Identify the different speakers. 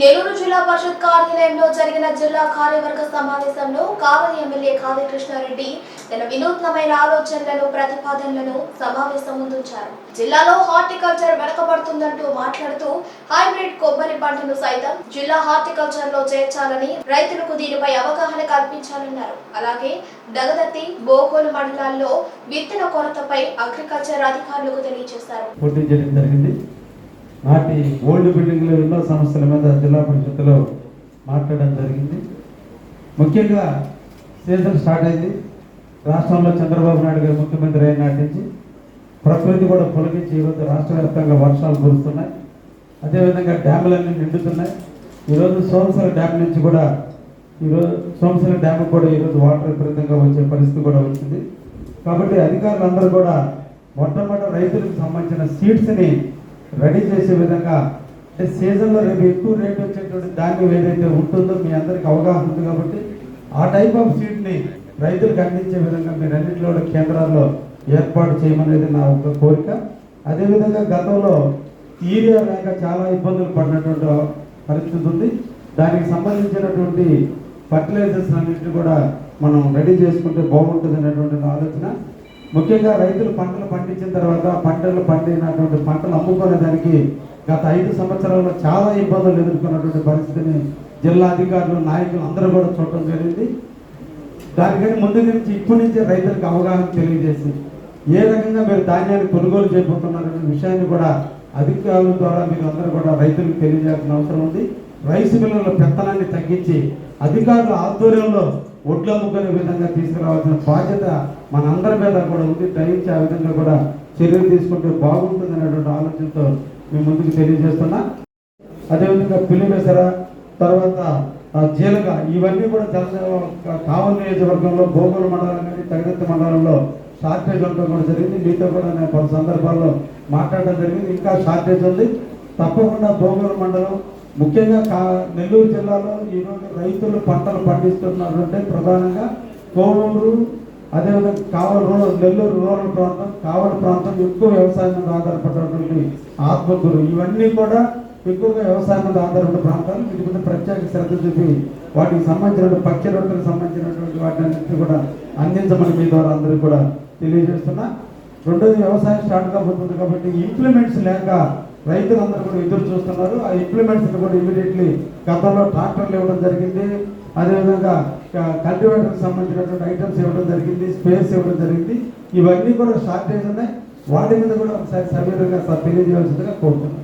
Speaker 1: నెల్లూరు జిల్లా పరిషత్ కార్యాలయంలో జరిగిన జిల్లా కార్యవర్గ సమావేశంలో కావలి ఎమ్మెల్యే కావ్య కృష్ణారెడ్డి తన వినూత్నమైన ఆలోచనలను ప్రతిపాదనలను సమావేశం ముందుంచారు. జిల్లాలో హార్టికల్చర్ వెనకబడుతుందంటూ మాట్లాడుతూ హైబ్రిడ్ కొబ్బరి పంటను సైతం జిల్లా హార్టికల్చర్లో చేర్చాలని రైతులకు దీనిపై అవగాహన కల్పించాలన్నారు. అలాగే దగదత్తి బోగోలు మండలాల్లో విత్తన కొరతపై అగ్రికల్చర్ అధికారులకు తెలియజేశారు.
Speaker 2: నాటి ఓల్డ్ బిల్డింగ్లో ఎన్నో సమస్యల మీద జిల్లా పరిషత్తులో మాట్లాడడం జరిగింది. ముఖ్యంగా సీజన్ స్టార్ట్ అయింది. రాష్ట్రంలో చంద్రబాబు నాయుడు గారు ముఖ్యమంత్రి అయిన నాటి నుంచి ప్రకృతి కూడా పొలగించి ఈరోజు రాష్ట్ర వ్యాప్తంగా వర్షాలు కురుస్తున్నాయి. అదేవిధంగా డ్యాములన్నీ నిండుతున్నాయి. ఈరోజు సోమసర డ్యామ్ నుంచి కూడా ఈరోజు సోమసర డ్యామ్ కూడా ఈరోజు వాటర్ విపరీతంగా వచ్చే పరిస్థితి కూడా వచ్చింది. కాబట్టి అధికారులందరూ కూడా మొట్టమొదటి రైతులకు సంబంధించిన సీడ్స్ని రెడీ చేసే విధంగా అంటే సీజన్లో రేపు ఎక్కువ రేట్ వచ్చేటువంటి ధాన్యం ఏదైతే ఉంటుందో మీ అందరికి అవగాహన ఉంది కాబట్టి ఆ టైప్ ఆఫ్ సీడ్ని రైతులకు అందించే విధంగా మీరు అన్నింటిలో కేంద్రాల్లో ఏర్పాటు చేయమనేది నా ఒక కోరిక. అదేవిధంగా గతంలో ఈరియా లేక చాలా ఇబ్బందులు పడినటువంటి పరిస్థితి ఉంది. దానికి సంబంధించినటువంటి ఫర్టిలైజర్స్ అన్నింటినీ కూడా మనం రెడీ చేసుకుంటే బాగుంటుంది అనేటువంటి నా ఆలోచన. ముఖ్యంగా రైతులు పంటలు పండించిన తర్వాత పంటలు పండినటువంటి పంటలు అమ్ముకునే దానికి గత ఐదు సంవత్సరాల్లో చాలా ఇబ్బందులు ఎదుర్కొన్నటువంటి పరిస్థితిని జిల్లా అధికారులు నాయకులు అందరూ కూడా చూడటం జరిగింది. దానికని ముందు నుంచి ఇప్పటి నుంచి రైతులకు అవగాహన తెలియజేసి ఏ రకంగా మీరు ధాన్యాన్ని కొనుగోలు చేయబోతున్నారనే విషయాన్ని కూడా అధికారుల ద్వారా మీరు అందరూ కూడా రైతులకు తెలియజేయాల్సిన అవసరం ఉంది. రైస్ మిల్లుల పెత్తనాన్ని తగ్గించి అధికారుల ఆధ్వర్యంలో ఒడ్లు అమ్ముకునే విధంగా తీసుకురావాల్సిన బాధ్యత మనందరి మీద కూడా ఉంది. దయించి ఆ విధంగా కూడా చర్యలు తీసుకుంటే బాగుంటుంది అనేటువంటి ఆలోచనతో మేము ముందుకు తెలియజేస్తున్నా. అదేవిధంగా పిల్లిమెసర తర్వాత జీలక ఇవన్నీ కూడా తెలంగాణ కావలి నియోజకవర్గంలో భోగోలు మండలం కానీ తగినంత మండలంలో షార్టేజ్ ఉండడం కూడా జరిగింది. మీతో కూడా నేను పలు సందర్భాల్లో మాట్లాడడం జరిగింది. ఇంకా షార్టేజ్ ఉంది. తప్పకుండా భోగోలు మండలం ముఖ్యంగా కా నెల్లూరు జిల్లాలో ఈరోజు రైతులు పంటలు పండిస్తున్నారంటే ప్రధానంగా కోవూరు అదేవిధంగా కావలి రూరల్ నెల్లూరు రూరల్ ప్రాంతం కావలి ప్రాంతం ఎక్కువ వ్యవసాయం మీద ఆధారపడినటువంటి ఆత్మకూరు. ఇవన్నీ కూడా ఎక్కువగా వ్యవసాయం మీద ఆధారపడిన ప్రాంతాలు. వీటి మీద ప్రత్యేక శ్రద్ధ చూపి వాటికి సంబంధించిన పక్షి రొట్టెలకు సంబంధించినటువంటి వాటిని కూడా అందించమని మీ ద్వారా అందరికీ కూడా తెలియజేస్తున్నా. రెండోది వ్యవసాయం స్టార్ట్ కాబోతుంది కాబట్టి ఇంప్లిమెంట్స్ లేక రైతులందరూ కూడా ఎదురు చూస్తున్నారు. ఆ ఇంప్లిమెంట్స్ కూడా ఇమీడియట్లీ గతంలో ట్రాక్టర్లు ఇవ్వడం జరిగింది. అదేవిధంగా కల్టివేటర్కి సంబంధించినటువంటి ఐటమ్స్ ఇవ్వడం జరిగింది. స్పేస్ ఇవ్వడం జరిగింది. ఇవన్నీ కూడా షార్టేజ్ ఉన్నాయి. వాటి మీద కూడా ఒకసారి సవివరంగా తెలియజేయాల్సిందిగా కోరుతున్నాను